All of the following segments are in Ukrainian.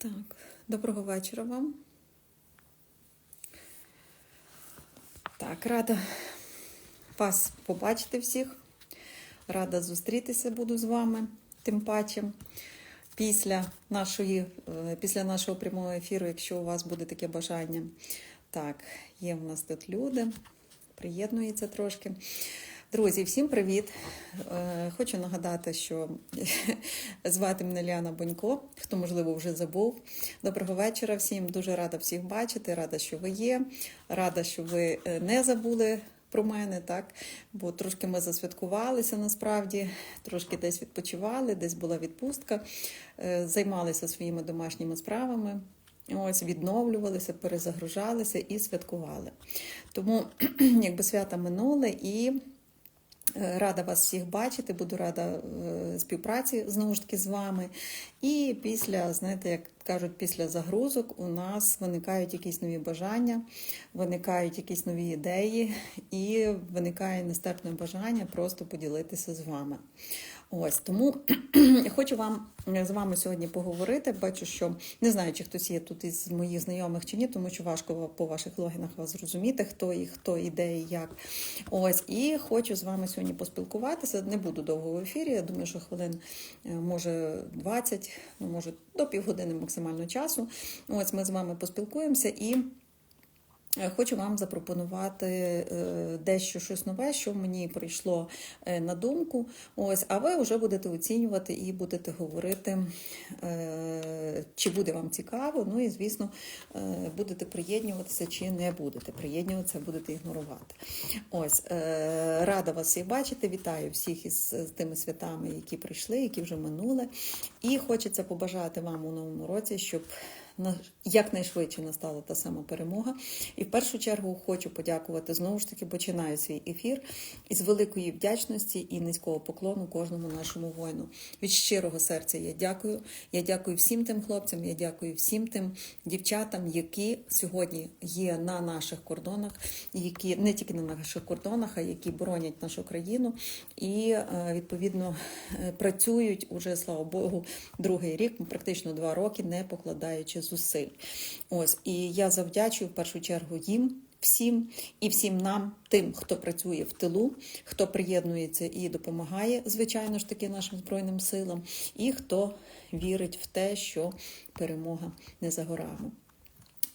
Так, доброго вечора вам. Так, рада вас побачити всіх. Рада зустрітися буду з вами, тим паче. Після, нашої, е, після нашого прямого ефіру, якщо у вас буде таке бажання. Так, є в нас тут люди, приєднується трошки. Друзі, всім привіт! Е, Хочу нагадати, що звати мене Ліана Бонько, хто, можливо, вже забув. Доброго вечора всім. Дуже рада всіх бачити, рада, що ви є. Рада, що ви е, не забули про мене, так? Бо трошки ми засвяткувалися насправді, трошки десь відпочивали, десь була відпустка, е, займалися своїми домашніми справами. Ось відновлювалися, перезагружалися і святкували. Тому, якби свята минули і. Рада вас всіх бачити, буду рада е, співпраці знову ж таки з вами. І після, знаєте, як кажуть, після загрузок у нас виникають якісь нові бажання, виникають якісь нові ідеї, і виникає нестерпне бажання просто поділитися з вами. Ось тому хочу вам з вами сьогодні поговорити. Бачу, що не знаю, чи хтось є тут із моїх знайомих чи ні, тому що важко по ваших логінах вас зрозуміти, хто і хто іде і як. Ось і хочу з вами сьогодні поспілкуватися. Не буду довго в ефірі. Я думаю, що хвилин е, може 20, ну може до півгодини максимально часу. Ось ми з вами поспілкуємося і. Е, Хочу вам запропонувати е, дещо щось нове, що мені прийшло е, на думку. Ось, а ви вже будете оцінювати і будете говорити, чи буде вам цікаво. Ну і, звісно, будете приєднуватися чи не будете приєднуватися, будете ігнорувати. Ось, рада вас всіх бачити. Вітаю всіх із тими святами, які прийшли, які вже минули. І хочеться побажати вам у новому році, щоб якнайшвидше настала та сама перемога. І в першу чергу хочу подякувати знову ж таки, починаю свій ефір із великої вдячності і низького поклону кожному нашому воїну. Від щирого серця я дякую. Я дякую всім тим хлопцям, я дякую всім тим дівчатам, які сьогодні є на наших кордонах, які не тільки на наших кордонах, а які боронять нашу країну і е, відповідно е, працюють уже, слава Богу, другий рік, практично два роки, не покладаючи зусиль. Ось і я завдячую в першу чергу їм. Всім і всім нам, тим, хто працює в тилу, хто приєднується і допомагає, звичайно ж таки, нашим збройним силам, і хто вірить в те, що перемога не за горами.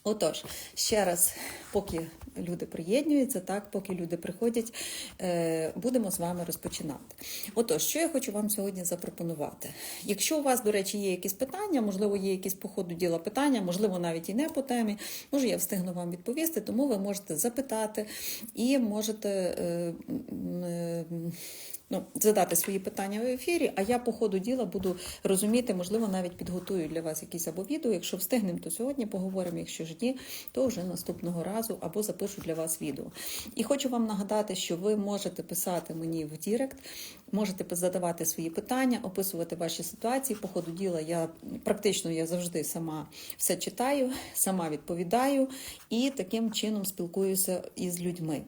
Отож, ще раз, поки люди приєднуються, так, поки люди приходять, е, будемо з вами розпочинати. Отож, що я хочу вам сьогодні запропонувати? Якщо у вас, до речі, є якісь питання, можливо, є якісь по ходу діла питання, можливо, навіть і не по темі, може, я встигну вам відповісти, тому ви можете запитати і можете. Ну, задати свої питання в ефірі, а я по ходу діла буду розуміти, можливо, навіть підготую для вас якісь або відео. Якщо встигнемо, то сьогодні поговоримо. Якщо ж ні, то вже наступного разу або запишу для вас відео. І хочу вам нагадати, що ви можете писати мені в Дірект, можете задавати свої питання, описувати ваші ситуації. По ходу діла я практично я завжди сама все читаю, сама відповідаю і таким чином спілкуюся із людьми.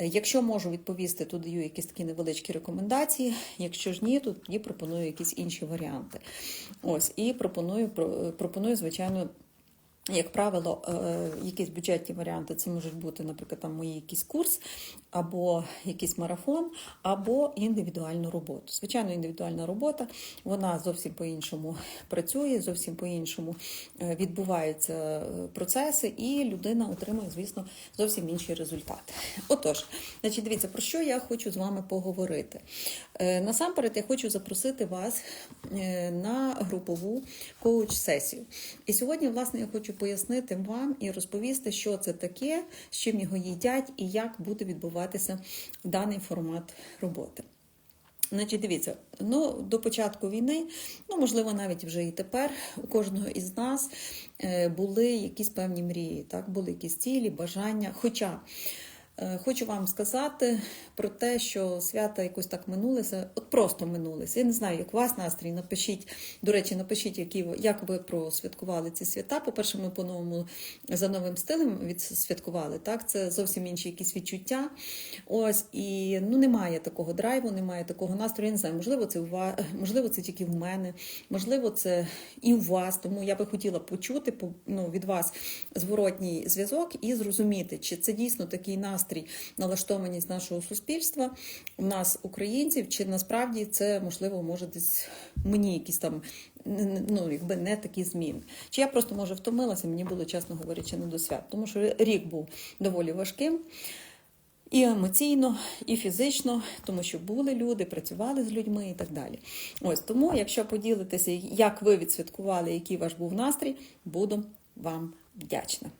Якщо можу відповісти, то даю якісь такі невеличкі рекомендації. Якщо ж ні, то тоді пропоную якісь інші варіанти. Ось і пропоную пропоную, звичайно. Як правило, е, якісь бюджетні варіанти це можуть бути, наприклад, там мої якийсь курс, або якийсь марафон, або індивідуальну роботу. Звичайно, індивідуальна робота вона зовсім по-іншому працює, зовсім по-іншому е, відбуваються е, процеси, і людина отримує, звісно, зовсім інший результат. Отож, значить, дивіться, про що я хочу з вами поговорити. Насамперед, я хочу запросити вас на групову коуч-сесію. І сьогодні, власне, я хочу пояснити вам і розповісти, що це таке, з чим його їдять і як буде відбуватися даний формат роботи. Значить, дивіться, ну до початку війни, ну можливо, навіть вже і тепер у кожного із нас е, були якісь певні мрії, так були якісь цілі, бажання. Хоча Хочу вам сказати про те, що свята якось так минулися, от просто минулися. Я не знаю, як у вас настрій. Напишіть, до речі, напишіть, які як ви просвяткували ці свята. По-перше, ми по-новому за новим стилем відсвяткували. Так, це зовсім інші якісь відчуття. Ось і ну немає такого драйву, немає такого настрою. Я не знаю, можливо, це у вас, можливо, це тільки в мене, можливо, це і у вас. Тому я би хотіла почути ну, від вас зворотній зв'язок і зрозуміти, чи це дійсно такий настрій, налаштованість нашого суспільства, у нас, українців, чи насправді це можливо може десь мені якісь там ну, якби не такі зміни. Чи я просто може втомилася, мені було чесно говорячи, не до свят, тому що рік був доволі важким. І емоційно, і фізично, тому що були люди, працювали з людьми і так далі. Ось тому, якщо поділитеся, як ви відсвяткували, який ваш був настрій, буду вам вдячна.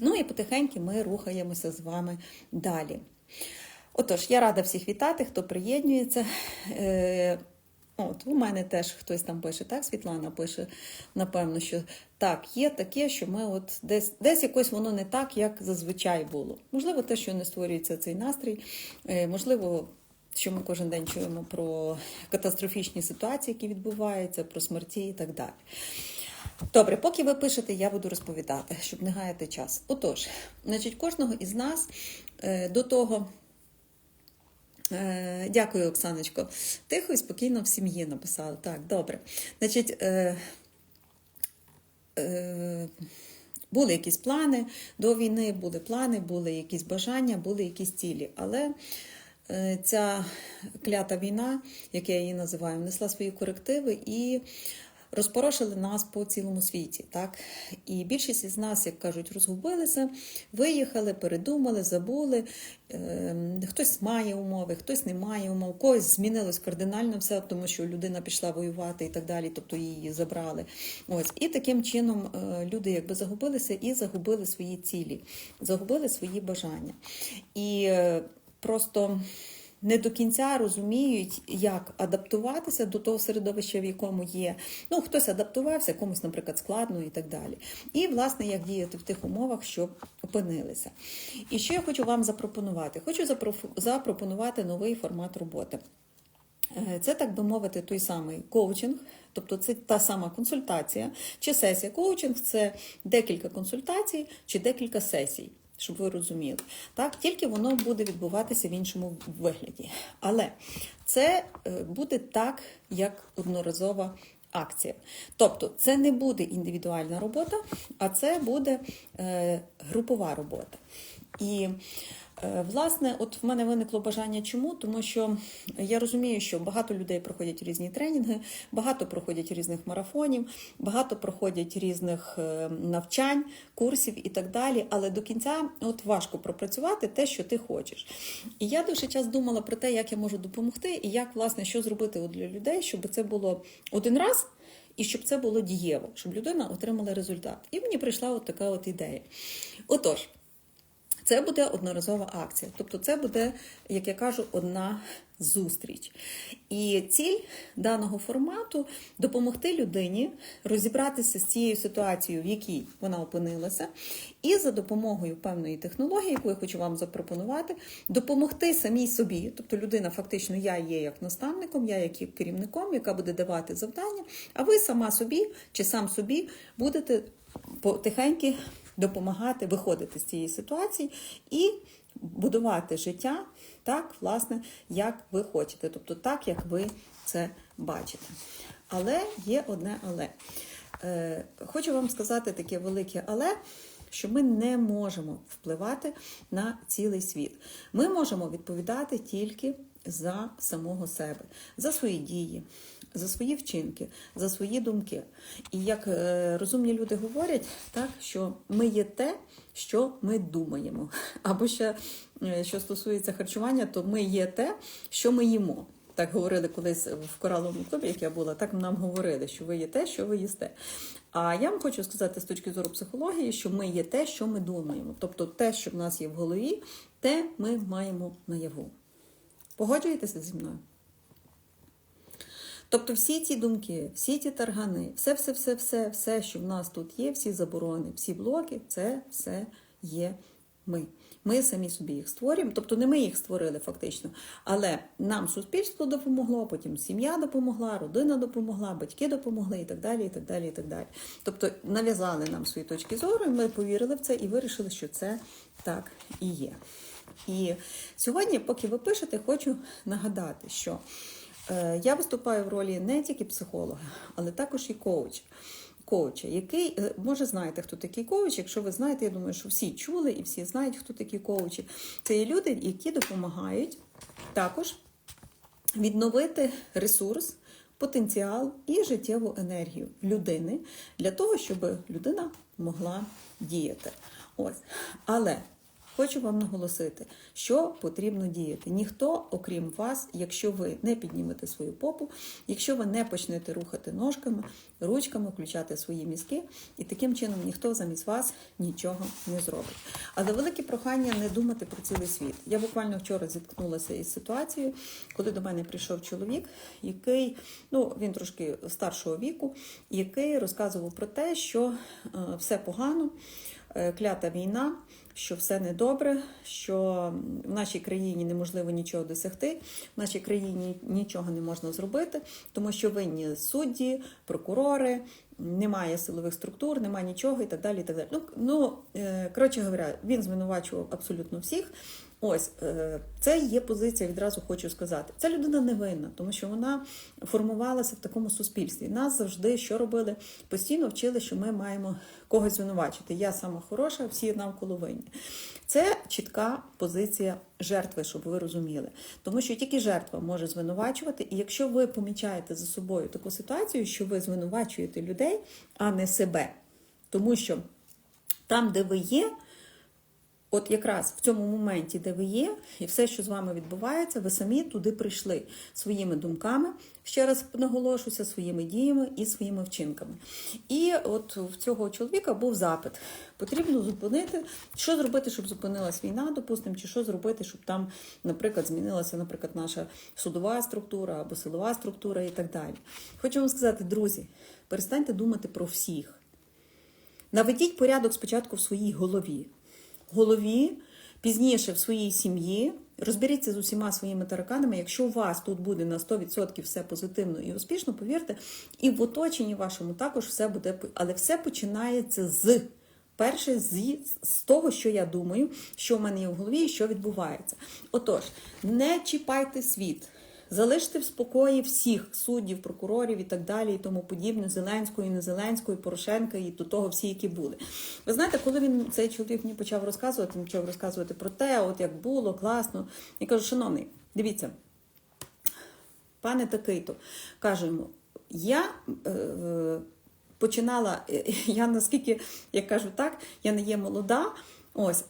Ну і потихеньки ми рухаємося з вами далі. Отож, я рада всіх вітати, хто приєднується. Е, От, у мене теж хтось там пише, так, Світлана пише, напевно, що так, є таке, що ми от десь, десь якось воно не так, як зазвичай було. Можливо, те, що не створюється цей настрій, е, можливо, що ми кожен день чуємо про катастрофічні ситуації, які відбуваються, про смерті і так далі. Добре, поки ви пишете, я буду розповідати, щоб не гаяти час. Отож, значить, кожного із нас е, до того. Е, Дякую, Оксаночко. Тихо і спокійно в сім'ї написали. Так, добре. Значить, е, е, були якісь плани до війни, були плани, були якісь бажання, були якісь цілі. Але е, ця клята війна, як я її називаю, внесла свої корективи і розпорошили нас по цілому світі. Так? І більшість із нас, як кажуть, розгубилися, виїхали, передумали, забули. Е, Хтось має умови, хтось не має умов, когось змінилось кардинально все, тому що людина пішла воювати і так далі, тобто її забрали. Ось. І таким чином е, люди якби загубилися і загубили свої цілі, загубили свої бажання. І е, просто не до кінця розуміють, як адаптуватися до того середовища, в якому є. Ну, хтось адаптувався, комусь, наприклад, складно і так далі. І, власне, як діяти в тих умовах, що опинилися. І що я хочу вам запропонувати? Хочу запропонувати новий формат роботи. Е, Це, так би мовити, той самий коучинг, тобто це та сама консультація чи сесія. Коучинг це декілька консультацій чи декілька сесій, щоб ви розуміли. Так, тільки воно буде відбуватися в іншому вигляді. Але це е, буде так, як одноразова акція. Тобто, це не буде індивідуальна робота, а це буде е, групова робота. І Власне, от в мене виникло бажання чому? Тому що я розумію, що багато людей проходять різні тренінги, багато проходять різних марафонів, багато проходять різних е, навчань, курсів і так далі. Але до кінця от важко пропрацювати те, що ти хочеш. І я дуже час думала про те, як я можу допомогти, і як власне що зробити для людей, щоб це було один раз. І щоб це було дієво, щоб людина отримала результат. І мені прийшла от така от ідея. Отож, це буде одноразова акція. Тобто, це буде, як я кажу, одна зустріч. І ціль даного формату допомогти людині розібратися з цією ситуацією, в якій вона опинилася, і за допомогою певної технології, яку я хочу вам запропонувати, допомогти самій собі. Тобто, людина, фактично, я є як наставником, я як керівником, яка буде давати завдання, а ви сама собі чи сам собі будете потихеньки допомагати виходити з цієї ситуації і будувати життя так, власне, як ви хочете, тобто так, як ви це бачите. Але є одне але. Е, Хочу вам сказати таке велике але. Що ми не можемо впливати на цілий світ. Ми можемо відповідати тільки за самого себе, за свої дії, за свої вчинки, за свої думки. І як е, розумні люди говорять, так що ми є те, що ми думаємо. Або ще е, що стосується харчування, то ми є те, що ми їмо. Так говорили колись в кораловому клубі, як я була, так нам говорили, що ви є те, що ви їсте. А я вам хочу сказати з точки зору психології, що ми є те, що ми думаємо. Тобто те, що в нас є в голові, те ми маємо наяву. Погоджуєтеся зі мною? Тобто всі ці думки, всі ті таргани, все, все, що в нас тут є, всі заборони, всі блоки, це все є ми. Ми самі собі їх створюємо, тобто не ми їх створили фактично, але нам суспільство допомогло, потім сім'я допомогла, родина допомогла, батьки допомогли і так далі. і так далі, і так далі. Тобто нав'язали нам свої точки зору, і ми повірили в це і вирішили, що це так і є. І сьогодні, поки ви пишете, хочу нагадати, що я виступаю в ролі не тільки психолога, але також і коуча. Коуча, який е, може знаєте, хто такий коуч. Якщо ви знаєте, я думаю, що всі чули і всі знають, хто такі коучі. Це є люди, які допомагають також відновити ресурс, потенціал і життєву енергію людини для того, щоб людина могла діяти. Ось. Але хочу вам наголосити, що потрібно діяти. Ніхто, окрім вас, якщо ви не піднімете свою попу, якщо ви не почнете рухати ножками, ручками, включати свої мізки, і таким чином ніхто замість вас нічого не зробить. Але велике прохання не думати про цілий світ. Я буквально вчора зіткнулася із ситуацією, коли до мене прийшов чоловік, який ну він трошки старшого віку, який розказував про те, що е, все погано, е, клята війна. Що все недобре, що в нашій країні неможливо нічого досягти, в нашій країні нічого не можна зробити, тому що винні судді, прокурори, немає силових структур, немає нічого і так далі. І так далі. Ну, ну е, коротше говоря, він звинувачував абсолютно всіх. Ось е, це є позиція, відразу хочу сказати. Ця людина не винна, тому що вона формувалася в такому суспільстві. Нас завжди що робили? Постійно вчили, що ми маємо когось звинувачити. Я сама хороша, всі навколо винні. Це чітка позиція жертви, щоб ви розуміли. Тому що тільки жертва може звинувачувати, і якщо ви помічаєте за собою таку ситуацію, що ви звинувачуєте людей, а не себе, тому що там, де ви є. От якраз в цьому моменті, де ви є, і все, що з вами відбувається, ви самі туди прийшли своїми думками, ще раз наголошуся, своїми діями і своїми вчинками. І от в цього чоловіка був запит. Потрібно зупинити, що зробити, щоб зупинилась війна, допустимо, чи що зробити, щоб там, наприклад, змінилася, наприклад, наша судова структура або силова структура і так далі. Хочу вам сказати, друзі, перестаньте думати про всіх. Наведіть порядок спочатку в своїй голові голові, пізніше в своїй сім'ї. Розберіться з усіма своїми тараканами. Якщо у вас тут буде на 100% все позитивно і успішно, повірте, і в оточенні вашому також все буде. Але все починається з. Перше з, з того, що я думаю, що в мене є в голові і що відбувається. Отож, не чіпайте світ. Залиште в спокої всіх суддів, прокурорів і так далі, і тому подібне, Зеленської, не Зеленської, Порошенка і до того всі, які були. Ви знаєте, коли він цей чоловік мені почав розказувати, почав розказувати про те, от як було, класно. Я кажу, шановний, дивіться, пане такий-то, кажу йому, я. Е, Починала, я наскільки, як кажу так, я не є молода, ось,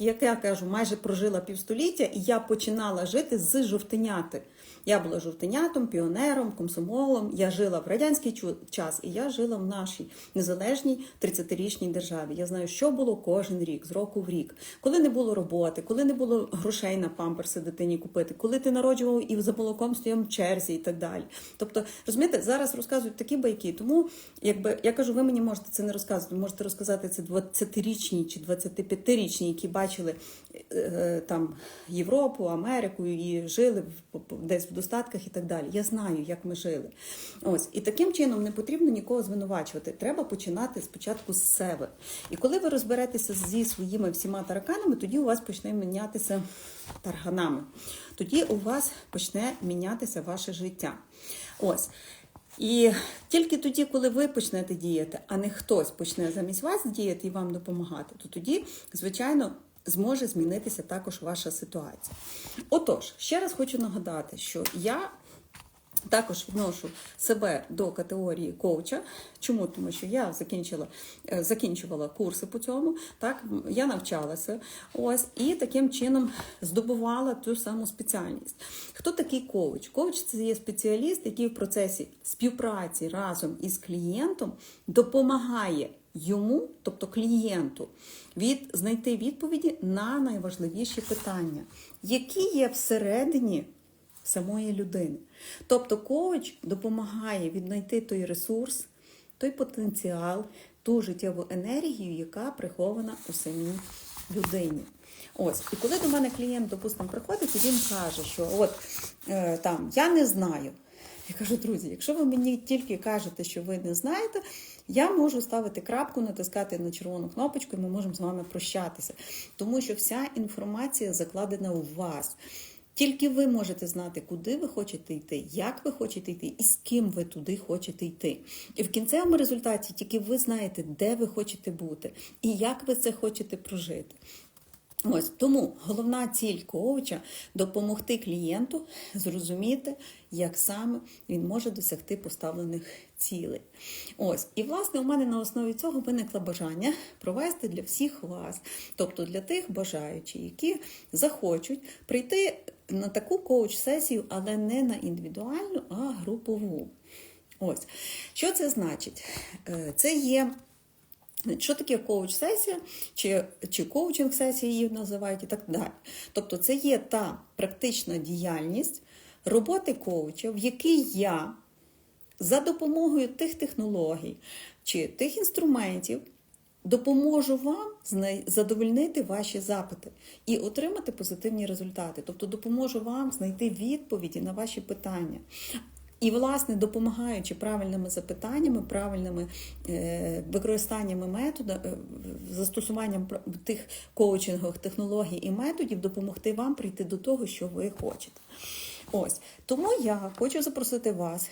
як я кажу, майже прожила півстоліття, і я починала жити з жовтеняти. Я була жовтенятом, піонером, комсомолом. Я жила в радянський час, і я жила в нашій незалежній 30-річній державі. Я знаю, що було кожен рік, з року в рік, коли не було роботи, коли не було грошей на памперси дитині купити, коли ти народжував і за молоком стояв в черзі і так далі. Тобто, розумієте, зараз розказують такі байки. Тому, якби я кажу, ви мені можете це не розказувати, можете розказати це 20-річні чи 25-річні, які бачили е, там Європу, Америку і жили десь в достатках і так далі. Я знаю, як ми жили. Ось і таким чином не потрібно нікого звинувачувати. Треба починати спочатку з себе. І коли ви розберетеся зі своїми всіма тараканами, тоді у вас почне мінятися тарганами. Тоді у вас почне мінятися ваше життя. Ось. І тільки тоді, коли ви почнете діяти, а не хтось почне замість вас діяти і вам допомагати, то тоді, звичайно, зможе змінитися також ваша ситуація. Отож, ще раз хочу нагадати, що я також відношу себе до категорії коуча. Чому? Тому що я закінчила, е, закінчувала курси по цьому, так я навчалася ось і таким чином здобувала ту саму спеціальність. Хто такий коуч? Коуч це є спеціаліст, який в процесі співпраці разом із клієнтом допомагає йому, тобто клієнту, від знайти відповіді на найважливіші питання, які є всередині самої людини. Тобто, коуч допомагає віднайти той ресурс, той потенціал, ту життєву енергію, яка прихована у самій людині. Ось, і коли до мене клієнт, допустимо, приходить, і він каже, що от е, там я не знаю. Я кажу, друзі, якщо ви мені тільки кажете, що ви не знаєте, я можу ставити крапку, натискати на червону кнопочку, і ми можемо з вами прощатися. Тому що вся інформація закладена у вас. Тільки ви можете знати, куди ви хочете йти, як ви хочете йти і з ким ви туди хочете йти. І в кінцевому результаті тільки ви знаєте, де ви хочете бути і як ви це хочете прожити. Ось тому головна ціль коуча допомогти клієнту зрозуміти, як саме він може досягти поставлених цілей. Ось, і власне у мене на основі цього виникло бажання провести для всіх вас, тобто для тих бажаючих, які захочуть прийти на таку коуч-сесію, але не на індивідуальну, а групову. Ось, що це значить? Е, Це є. Що таке коуч-сесія, чи, чи коучинг-сесія її називають і так далі. Тобто це є та практична діяльність роботи коуча, в якій я за допомогою тих технологій чи тих інструментів допоможу вам задовольнити ваші запити і отримати позитивні результати. Тобто допоможу вам знайти відповіді на ваші питання. І, власне, допомагаючи правильними запитаннями, правильними е, використаннями методу, е, застосуванням тих коучингових технологій і методів, допомогти вам прийти до того, що ви хочете. Ось тому я хочу запросити вас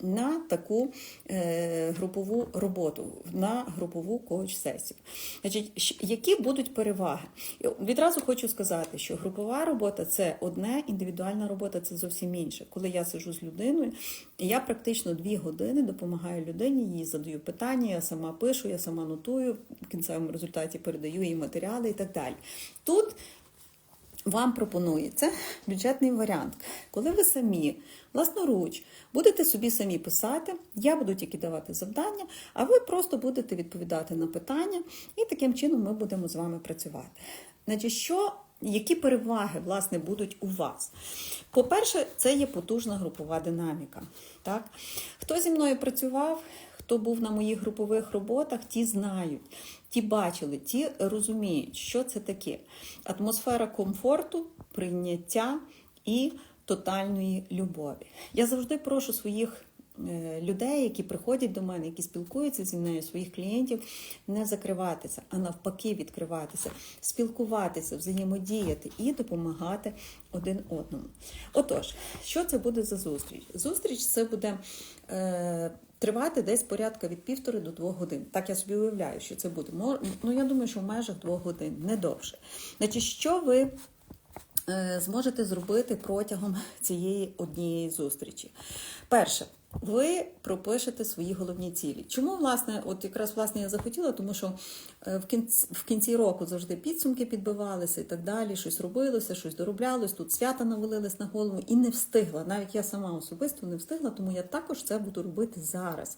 на таку е, групову роботу, на групову коуч-сесію. Значить, які будуть переваги? Відразу хочу сказати, що групова робота це одне, індивідуальна робота це зовсім інше. Коли я сижу з людиною, я практично дві години допомагаю людині, їй задаю питання, я сама пишу, я сама нотую, в кінцевому результаті передаю їй матеріали і так далі. Тут вам пропонується бюджетний варіант, коли ви самі власноруч будете собі самі писати, я буду тільки давати завдання, а ви просто будете відповідати на питання, і таким чином ми будемо з вами працювати. Значить, що, які переваги власне будуть у вас? По-перше, це є потужна групова динаміка. Так? Хто зі мною працював, хто був на моїх групових роботах, ті знають, ті бачили, ті розуміють, що це таке. Атмосфера комфорту, прийняття і тотальної любові. Я завжди прошу своїх людей, які приходять до мене, які спілкуються зі мною, своїх клієнтів, не закриватися, а навпаки, відкриватися, спілкуватися, взаємодіяти і допомагати один одному. Отож, що це буде за зустріч? Зустріч це буде. Е, Тривати десь порядка від півтори до двох годин. Так я собі уявляю, що це буде. Ну, я думаю, що в межах двох годин, не довше. Значить, що ви е, зможете зробити протягом цієї однієї зустрічі? Перше, ви пропишете свої головні цілі. Чому, власне, от якраз власне я захотіла, тому що е, в кінці, в кінці року завжди підсумки підбивалися і так далі, щось робилося, щось дороблялось, тут свята навалились на голову і не встигла. Навіть я сама особисто не встигла, тому я також це буду робити зараз.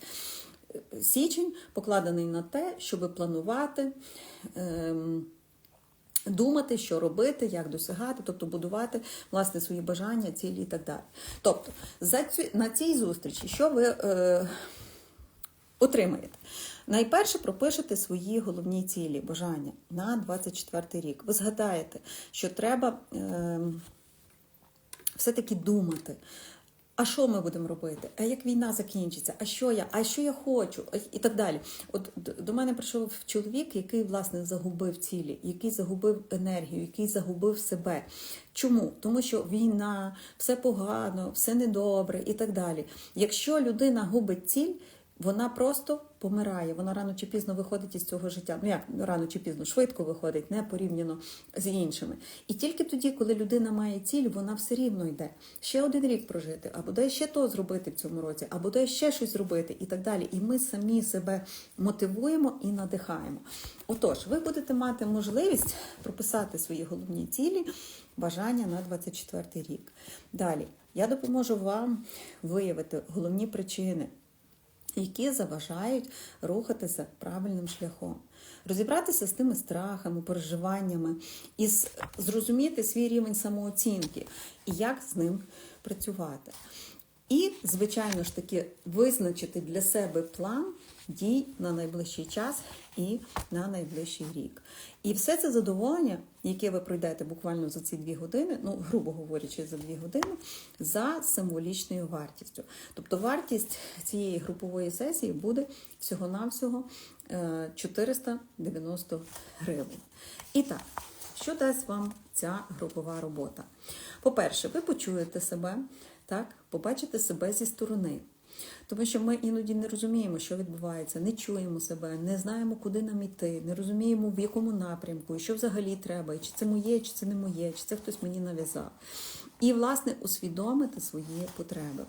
Е, Січень покладений на те, щоб планувати. Ем, Думати, що робити, як досягати, тобто будувати власне свої бажання, цілі і так далі. Тобто, за цю, на цій зустрічі, що ви е, отримаєте? Найперше пропишете свої головні цілі, бажання на 24 рік. Ви згадаєте, що треба е, все-таки думати. А що ми будемо робити? А як війна закінчиться? А що я? А що я хочу? І так далі. От до мене прийшов чоловік, який власне загубив цілі, який загубив енергію, який загубив себе. Чому? Тому що війна, все погано, все недобре і так далі. Якщо людина губить ціль, вона просто помирає, вона рано чи пізно виходить із цього життя. Ну як рано чи пізно, швидко виходить, не порівняно з іншими. І тільки тоді, коли людина має ціль, вона все рівно йде. Ще один рік прожити, або де ще то зробити в цьому році, або де ще щось зробити, і так далі. І ми самі себе мотивуємо і надихаємо. Отож, ви будете мати можливість прописати свої головні цілі, бажання на 24 рік. Далі я допоможу вам виявити головні причини які заважають рухатися правильним шляхом, розібратися з тими страхами, переживаннями і зрозуміти свій рівень самооцінки і як з ним працювати. І, звичайно ж таки, визначити для себе план дій на найближчий час і на найближчий рік. І все це задоволення, яке ви пройдете буквально за ці дві години, ну, грубо говорячи, за дві години, за символічною вартістю. Тобто вартість цієї групової сесії буде всього-навсього е, 490 гривень. І так, що дасть вам ця групова робота? По-перше, ви почуєте себе, так, побачите себе зі сторони. Тому що ми іноді не розуміємо, що відбувається, не чуємо себе, не знаємо, куди нам іти, не розуміємо, в якому напрямку, і що взагалі треба, і чи це моє, чи це не моє, чи це хтось мені нав'язав. І, власне, усвідомити свої потреби.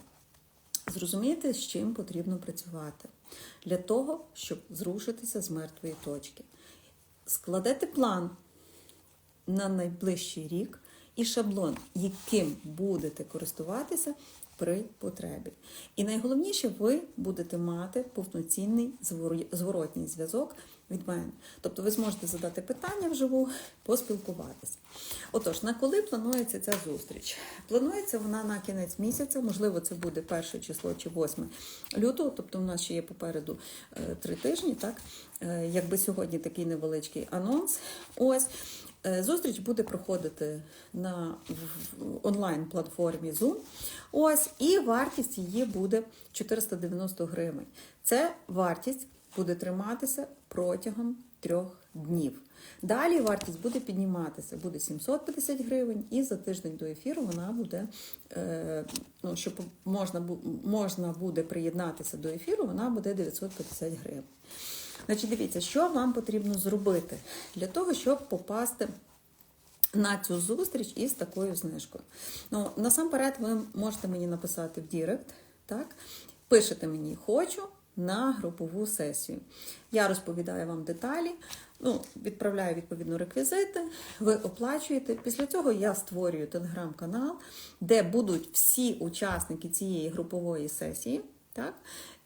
Зрозуміти, з чим потрібно працювати для того, щоб зрушитися з мертвої точки. Складете план на найближчий рік і шаблон, яким будете користуватися при потребі. І найголовніше, ви будете мати повноцінний зворотній зв'язок від мене. Тобто ви зможете задати питання вживу, поспілкуватися. Отож, на коли планується ця зустріч? Планується вона на кінець місяця, можливо, це буде перше число чи 8 лютого, тобто в нас ще є попереду е, три тижні, так? Е, Якби сьогодні такий невеличкий анонс. Ось. Е, Зустріч буде проходити на онлайн-платформі Zoom. Ось, і вартість її буде 490 гривень. Це вартість буде триматися протягом трьох днів. Далі вартість буде підніматися, буде 750 гривень, і за тиждень до ефіру вона буде, е, ну, щоб можна, можна буде приєднатися до ефіру, вона буде 950 гривень. Значить, дивіться, що вам потрібно зробити для того, щоб попасти на цю зустріч із такою знижкою. Ну, насамперед, ви можете мені написати в Дірект, так? Пишете мені хочу на групову сесію. Я розповідаю вам деталі, ну, відправляю відповідно реквізити, ви оплачуєте. Після цього я створюю телеграм-канал, де будуть всі учасники цієї групової сесії. Так?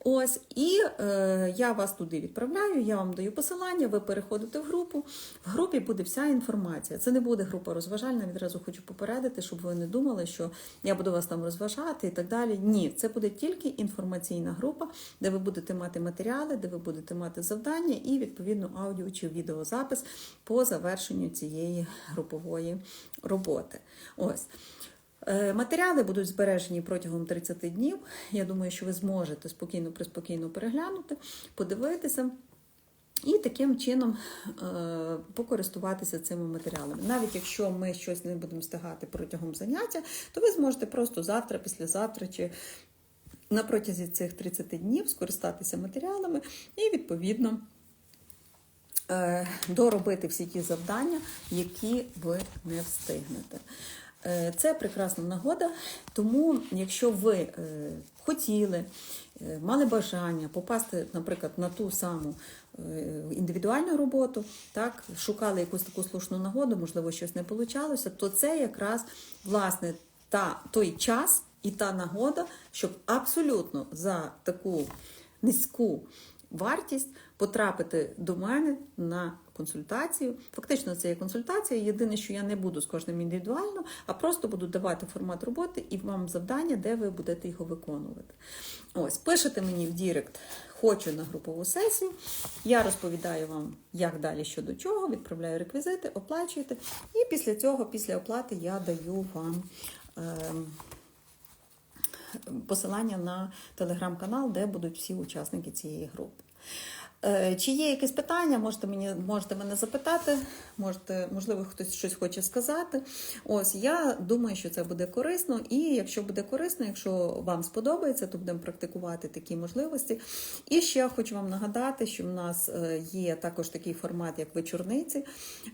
Ось, і е, я вас туди відправляю, я вам даю посилання, ви переходите в групу. В групі буде вся інформація. Це не буде група розважальна. Відразу хочу попередити, щоб ви не думали, що я буду вас там розважати і так далі. Ні, це буде тільки інформаційна група, де ви будете мати матеріали, де ви будете мати завдання і відповідно аудіо чи відеозапис по завершенню цієї групової роботи. Ось. Е, Матеріали будуть збережені протягом 30 днів. Я думаю, що ви зможете спокійно приспокійно переглянути, подивитися. І таким чином е, покористуватися цими матеріалами. Навіть якщо ми щось не будемо встигати протягом заняття, то ви зможете просто завтра, післязавтра чи на протязі цих 30 днів скористатися матеріалами і відповідно е, доробити всі ті завдання, які ви не встигнете. Е, Це прекрасна нагода, тому якщо ви е, хотіли, е, мали бажання попасти, наприклад, на ту саму індивідуальну роботу, так, шукали якусь таку слушну нагоду, можливо, щось не вийшло, то це якраз власне та, той час і та нагода, щоб абсолютно за таку низьку вартість потрапити до мене на консультацію. Фактично, це є консультація. Єдине, що я не буду з кожним індивідуально, а просто буду давати формат роботи і вам завдання, де ви будете його виконувати. Ось, пишете мені в Дірект, хочу на групову сесію. Я розповідаю вам, як далі що до чого, відправляю реквізити, оплачуєте. І після цього, після оплати, я даю вам. ем, посилання на телеграм-канал, де будуть всі учасники цієї групи. Е, Чи є якісь питання? Можете мені можете мене запитати, можете, можливо, хтось щось хоче сказати. Ось я думаю, що це буде корисно. І якщо буде корисно, якщо вам сподобається, то будемо практикувати такі можливості. І ще хочу вам нагадати, що в нас е, є також такий формат, як вечорниці.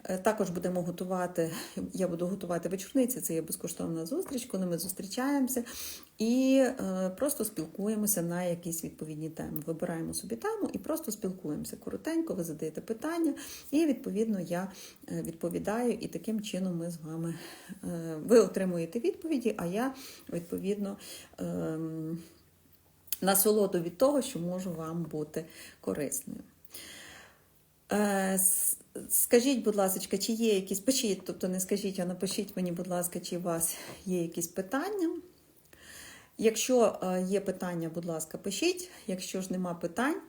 Е, Також будемо готувати. Я буду готувати вечорниці. Це є безкоштовна зустріч, коли ми зустрічаємося і е, просто спілкуємося на якісь відповідні теми. Вибираємо собі тему і просто спілкуємося. Коротенько, ви задаєте питання, і відповідно я е, відповідаю. І таким чином ми з вами е, ви отримуєте відповіді, а я відповідно. ем, Насолоду від того, що можу вам бути корисною. Скажіть, будь ласка, чи є якісь пишіть, тобто не скажіть, а напишіть мені, будь ласка, чи у вас є якісь питання. Якщо е, є питання, будь ласка, пишіть. Якщо ж нема питань,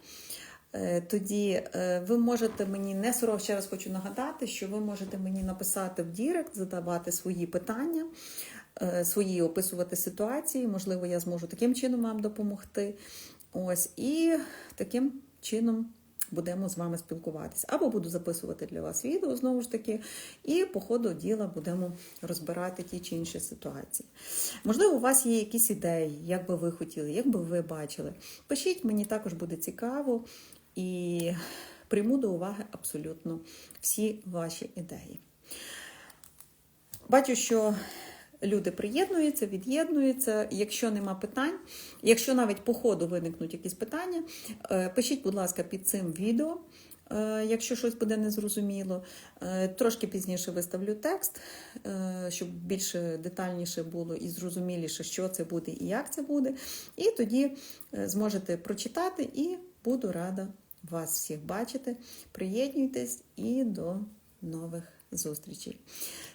е, тоді е, ви можете мені не сором, ще раз хочу нагадати, що ви можете мені написати в Дірект, задавати свої питання, свої описувати ситуації. Можливо, я зможу таким чином вам допомогти. Ось і таким чином будемо з вами спілкуватися. Або буду записувати для вас відео знову ж таки, і по ходу діла будемо розбирати ті чи інші ситуації. Можливо, у вас є якісь ідеї, як би ви хотіли, як би ви бачили. Пишіть, мені також буде цікаво і прийму до уваги абсолютно всі ваші ідеї. Бачу, що люди приєднуються, від'єднуються. Якщо нема питань, якщо навіть по ходу виникнуть якісь питання, е, пишіть, будь ласка, під цим відео. е, Якщо щось буде незрозуміло, Е, трошки пізніше виставлю текст, щоб більше детальніше було і зрозуміліше, що це буде і як це буде. І тоді зможете прочитати, і буду рада вас всіх бачити. Приєднуйтесь і до нових зустрічей.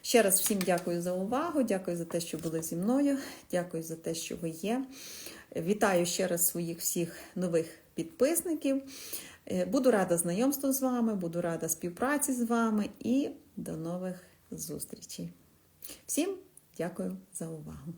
Ще раз всім дякую за увагу, дякую за те, що були зі мною, дякую за те, що ви є. Вітаю ще раз своїх всіх нових підписників. Е, Буду рада знайомству з вами, буду рада співпраці з вами і до нових зустрічей. Всім дякую за увагу.